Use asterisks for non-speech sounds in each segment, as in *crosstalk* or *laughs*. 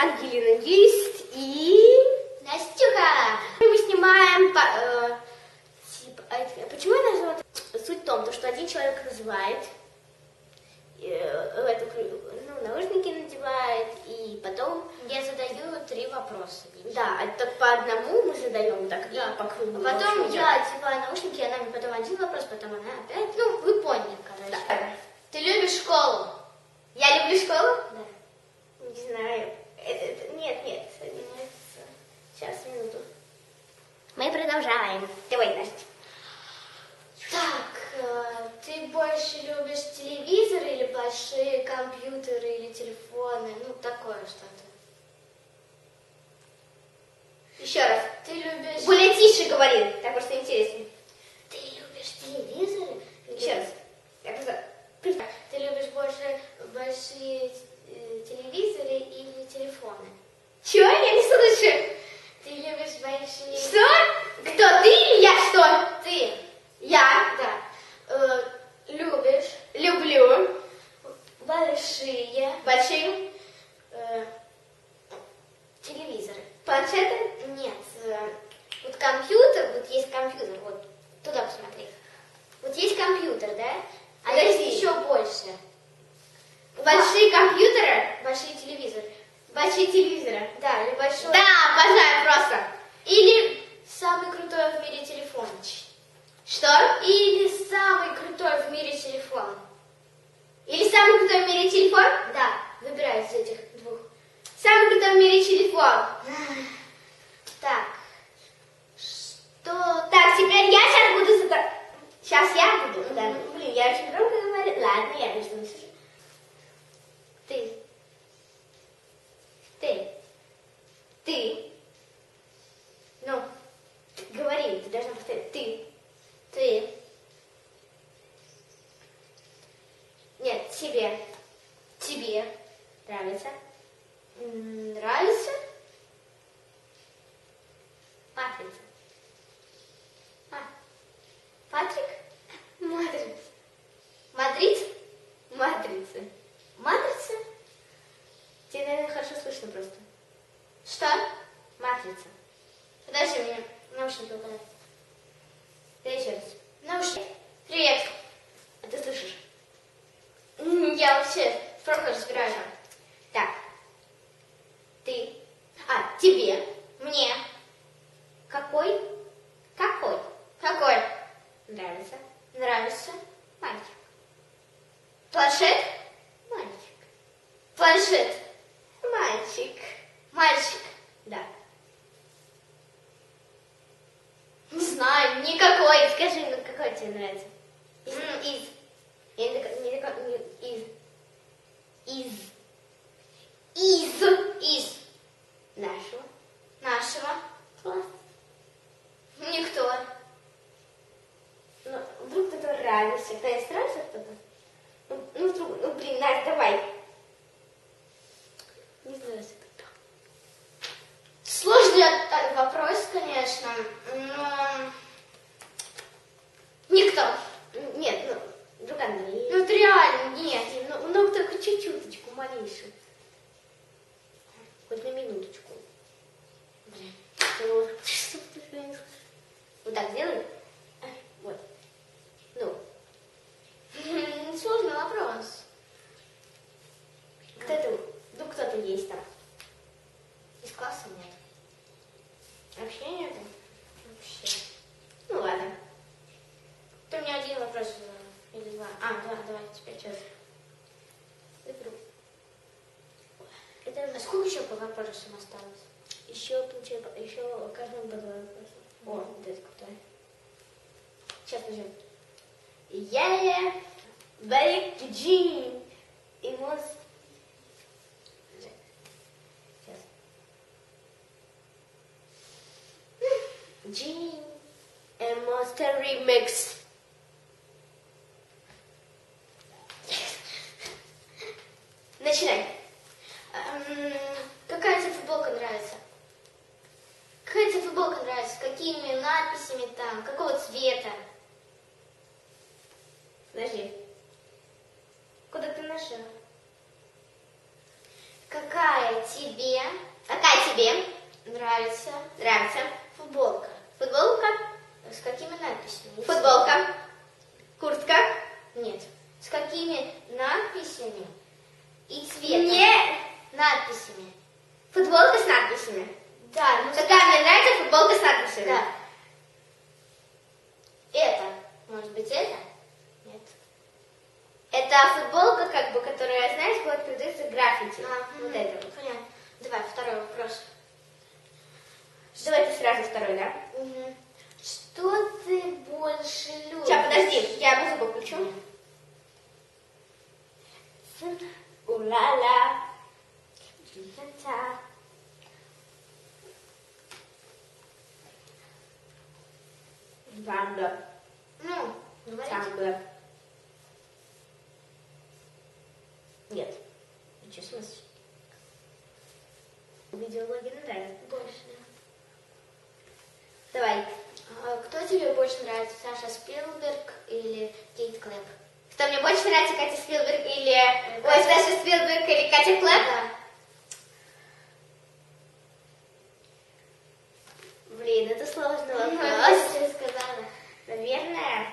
Ангелина есть и... Настюха! Мы снимаем... по- э, типа, почему я назвала? Суть в том, то, что один человек называет, э, эту ну, наушники надевает, и потом... Я задаю три вопроса. Да, это по одному мы задаем, так Да. и по кругу. А потом я одеваю наушники, она мне потом один вопрос, потом она опять. Ну, вы поняли, короче. Да. Ты любишь школу? Я люблю школу? Да. Не знаю. Это- это- нет, нет. нет. Сейчас, минуту. Мы продолжаем. Настя. Так, э, ты больше любишь телевизор или большие компьютеры или телефоны? Ну, такое что-то. Еще раз. Ты любишь... Более тише говори, так что интереснее. Ты любишь телевизоры? Еще раз. Я просто... представь. Ты любишь больше большие э, телевизоры или телефоны? Чего? Я не слышу. Ты любишь большие... Что? Кто? Ты или я что? Ты, Я да, э, любишь люблю большие большие э, телевизоры? планшеты. Нет, э, вот компьютер, вот есть компьютер, вот туда посмотри. Вот есть компьютер, да? А Подожди. есть еще больше. Большие компьютеры. Большие телевизоры. Большие телевизоры. Да, или большой. Да, обожаю просто. Или самый крутой в мире телефон. Что? Или самый крутой в мире телефон. Или самый крутой в мире телефон? Да, выбирай из этих двух. Самый крутой в мире телефон. Так, что... Так, теперь я сейчас буду задавать. Сейчас я буду. Да. Блин, я очень громко говорю. Ладно, я начну. Ты. Ты. Ты. Ну, говори, ты должна повторить. Ты. Ты. Нет, тебе. Тебе. Нравится? Нравится? Матрица. А, Патрик? Матрица. Мадрид? Матрица. Матрица? Тебе, наверное, хорошо слышно просто. Что? Матрица. Подожди, мне наушники упадают. Да еще раз. Наушники. Привет. А ты слышишь? М, Я вообще плохо разбираюсь. Так. Ты. А, тебе. Мне. Какой? Какой? Какой? Нравится? Нравится? Мальчик. Планшет? Мальчик. Планшет. Мальчик. Мальчик. Да. Не знаю, никакой. Скажи, ну какой тебе нравится? Из. Из. Я не, дока- не, дока- не- из. Из. Из. Из. Нашего. Нашего. Класс. Никто. Ну, вдруг кто-то нравится. Кто есть нравится кто-то? Ну, ну, вдруг, ну, блин, Настя, давай. Не знаю, если кто. Сложный от- от вопрос, конечно, но... Никто. М, Нет, ну, вдруг Андрей. Ну, вот реально, нет. ну, ну, только чуть-чуточку, малейшую. Хоть на минуточку. Блин. всё, что ты же не слышишь? Вот так сделай. А, Вот. Ну, М, Сложный вопрос. кто-то, ну, кто-то есть там. Из класса нет. Вообще нет? Вообще. Ну, ладно. Ты мне один вопрос задал. Или два. А, два, давай теперь. Сейчас. Выберу. А сколько еще по вопросам осталось? еще, получается, еще каждому по два вопроса. О, вот это крутой. Сейчас, подожди. Я Барик Джин. И мост. Сейчас. Джин. И Monster Remix. Начинай. М, Какая тебе футболка нравится? Какая тебе футболка нравится? Какими надписями там? Какого цвета? Подожди. Куда ты нашел? Какая тебе Какая тебе нравится нравится? футболка? Футболка? С какими надписями? Футболка. Куртка. Нет. С какими надписями и цветом? Мне Надписями. футболка с надписями. Да, ну Какая мне нравится футболка с надписями? Да. Это. Может быть, это? Нет. Это футболка, как бы, которая, знаешь, вот продается граффити. А, вот мгм. это. Понятно. Второй вопрос. Давай ты сразу второй, да? Мгм. Что ты больше любишь? Сейчас, подожди, я музыку включу. Ула-ла. Та-та. Ванда. Ну, говори. Тамблер. Нет. Ничего смысла. Видеологи нравится. Больше, да. Давай. А кто тебе больше нравится, Саша Спилберг или Кейт Клэп? Кто мне больше нравится, Катя Спилберг или... Ой, Саша Спилберг или Катя Клэп? Да. Блин, это сложный Ну, вопрос. я сказала. Наверное,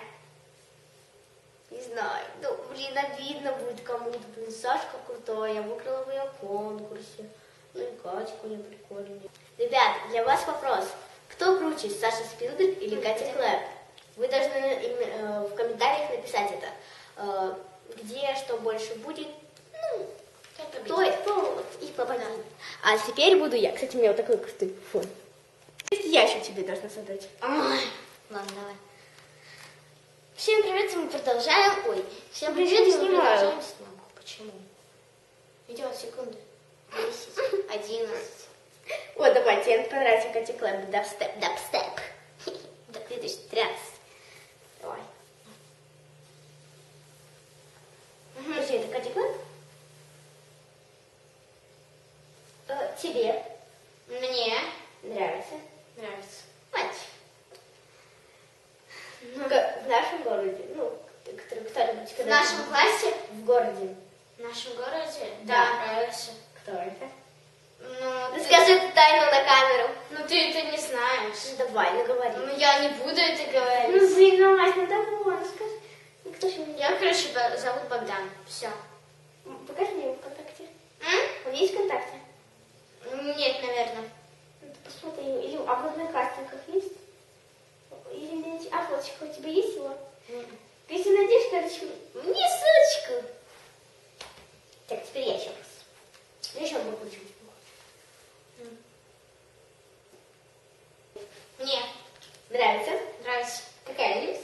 не знаю. Ну, блин, обидно будет кому-то. Блин, Сашка крутая, я выиграла в ее конкурсе. Ну и Катька не прикольная. Ребят, для вас вопрос. Кто круче, Саша Спилберг или Катя Клэп? Вы должны э, в комментариях написать это. Э, где что больше будет, ну, Кто и победит. А теперь буду я. Кстати, у меня вот такой крутый фон. Я еще тебе должна создать. Ой, ладно, давай. Всем привет, мы продолжаем. Ой, всем привет, Почему мы снимаю? продолжаем съемку. Почему? Идет секунды. 10, 11. О, давай, тебе понравится Катя Клэп, дабстеп, дабстеп. *laughs* До 2013. Давай. Подожди, это Катя Клэп? Э, Тебе Мне нравится? нравится. Мать. Г- В нашем городе, ну, который кто-нибудь В нашем классе, В городе. в нашем городе, Да. нравится. Кто это? Ну, ты- Расскажи эту тайну на камеру. ну ты это не знаешь. Ну, давай, ну говори. Ну я не буду это Ну, говорить. ну, Мась, ну давай, ну скажи. Ну, кто же меня? Я, короче, зовут Богдан. Все. Покажи мне его ВКонтакте. Он есть ВКонтакте? Нет, наверное. Ну, ты посмотри, или а в одноклассниках есть? Или найти- а фоточка у тебя есть его? Ты если найдешь, короче, мне ссылочку. Так, теперь я еще раз. Я еще одну включу. Мне Нравится? нравится Какая-нибудь?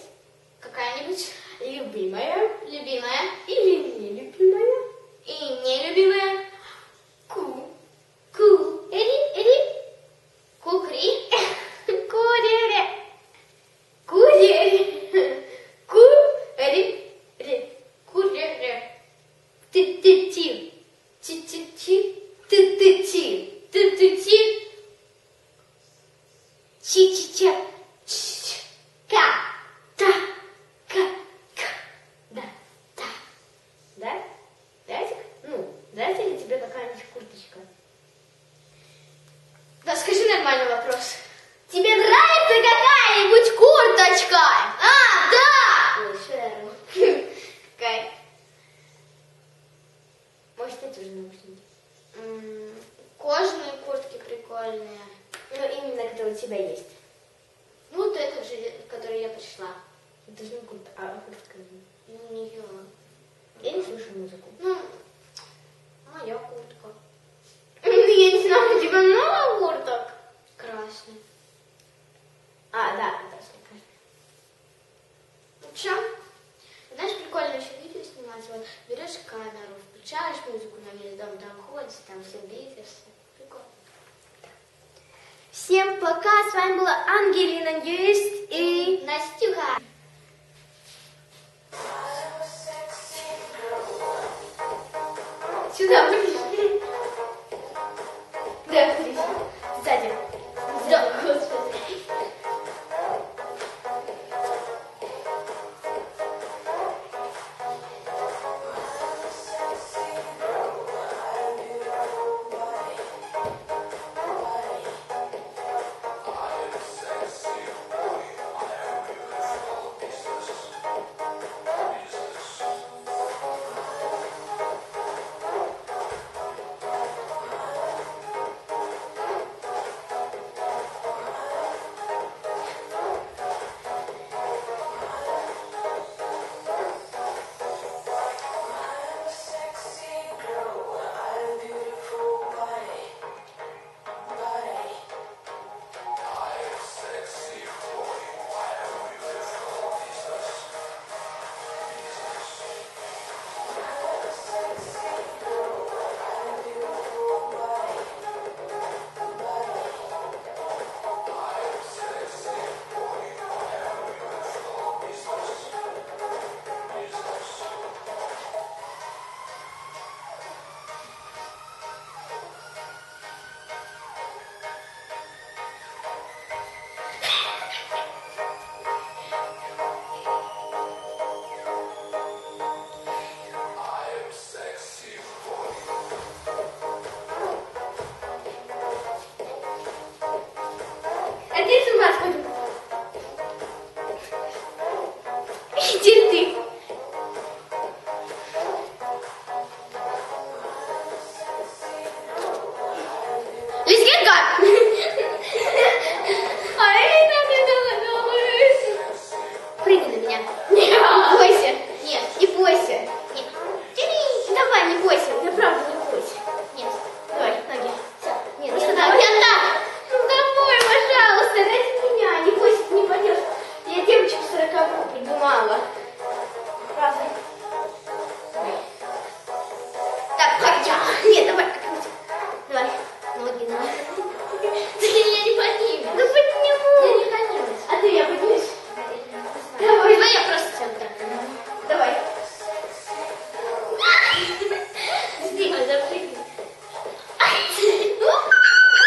какая-нибудь Любимая любимая или нелюбимая? и нелюбимая. Ку. Ку. Эри, эри. Кукри. Курери. Курери. Курери. Ри. Курери. Ты, ты, ти. Ти-ти-ти. Ты, ты, ти. Ти-ти-ти. Чи-чи-ча. Чи-чи. Ка. Та. Ка. Ка. Да. Да. Да? Нравится? Ну, нравится ли тебе какая-нибудь курточка? Да скажи нормальный вопрос. Тебе нравится какая-нибудь курточка? А, да! Ой, Шерл. Какая? Может, ты тоже наушники? М, Кожаные куртки прикольные. Ну, именно, которые у тебя есть. Ну, вот этот же, в который я пришла. Это же не куртка, а куртка. Ну, нее. Я не слышу музыку. Ну, моя куртка. Я не знаю, у тебя много курток? Красный. А, да, точно. Ну, чё? Знаешь, прикольно еще видео снимать. Вот берешь камеру, включаешь музыку на весь дом, там ходишь, там все двигаешься. Прикольно. Всем пока, с вами была Ангелина Юрист